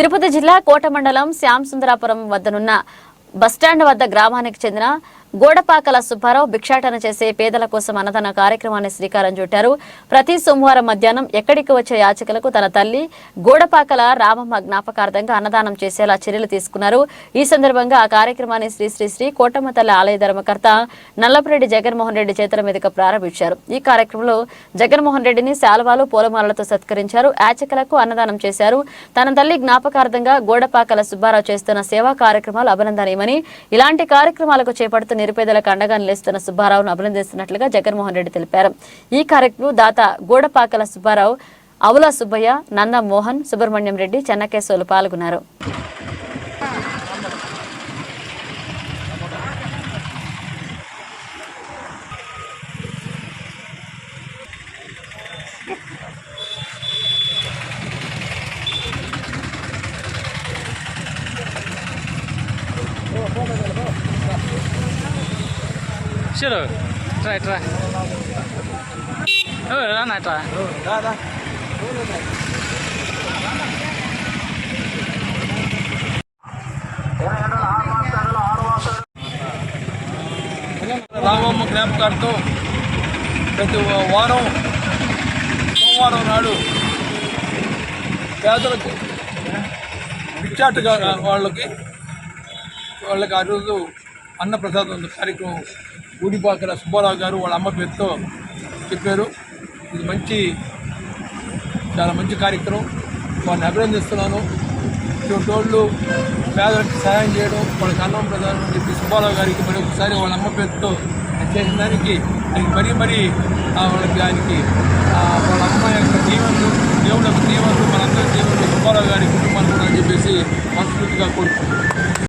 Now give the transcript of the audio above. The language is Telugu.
తిరుపతి జిల్లా కోట మండలం శ్యాంసుందరాపురం వద్దనున్న బస్టాండ్ వద్ద గ్రామానికి చెందిన గోడపాకల సుబ్బారావు భిక్షాటన చేసే పేదల కోసం అన్నదాన కార్యక్రమాన్ని శ్రీకారం చుట్టారు. ప్రతి సోమవారం మధ్యాహ్నం ఎక్కడికి వచ్చే యాచకులకు తన తల్లి గోడపాకల రామమ్మ జ్ఞాపకార్థంగా అన్నదానం చేసేలా చర్యలు తీసుకున్నారు. ఈ సందర్భంగా ఆ కార్యక్రమాన్ని శ్రీ శ్రీ శ్రీ కోటమ్మ తల్లి ఆలయ ధర్మకర్త నల్లపురెడ్డి జగన్మోహన్ రెడ్డి చేతుల మీదుగా ప్రారంభించారు. ఈ కార్యక్రమంలో జగన్మోహన్ రెడ్డిని శాలువాలు పూలమాలలతో సత్కరించారు. యాచకులకు అన్నదానం చేశారు. తన తల్లి జ్ఞాపకార్థంగా గోడపాకల సుబ్బారావు చేస్తున్న సేవా కార్యక్రమాలు అభినందనీయమని ఇలాంటి కార్యక్రమాలకు చేపడుతున్న నిరుపేదలకు అండగా నిలుస్తున్న సుబ్బారావును అభినందిస్తున్నట్లుగా జగన్మోహన్ రెడ్డి తెలిపారు. ఈ కార్యక్రమం దాత గోడపాకల సుబ్బారావు అవుల సుబ్బయ్య నంద మోహన్ సుబ్రహ్మణ్యం రెడ్డి చెన్నకేశవులు పాల్గొన్నారు. Sure. Try, try. Oh, run, I try. Ramamma జ్ఞాపకాలతో ప్రతి వారం సోమవారం నాడు పేదలకు విచ్చాటుగా వాళ్ళకి వాళ్ళకి ఆ రోజు అన్నప్రసాదం కార్యక్రమం ఊడిపాకల సుబ్బారావు గారు వాళ్ళ అమ్మ పేరుతో చెప్పారు. ఇది మంచి చాలా మంచి కార్యక్రమం. వారిని అభినందిస్తున్నాను ఇటువంటి వాళ్ళు పేదలకు సహాయం చేయడం వాళ్ళకి అన్నం ప్రధానం చెప్పి సుబ్బారావు గారికి మరి ఒకసారి వాళ్ళ అమ్మ పేరుతో చేసిన దానికి ఆయనకి మరీ మరీ వాళ్ళకి ఆయనకి వాళ్ళ అమ్మ యొక్క దీవెనలు దేవుడు యొక్క దీవెనలు మనందరి దీవెనలు సుబ్బారావు గారి కుటుంబాన్ని కూడా అని చెప్పేసి మనస్ఫూర్తిగా కోరుకుంటున్నాను.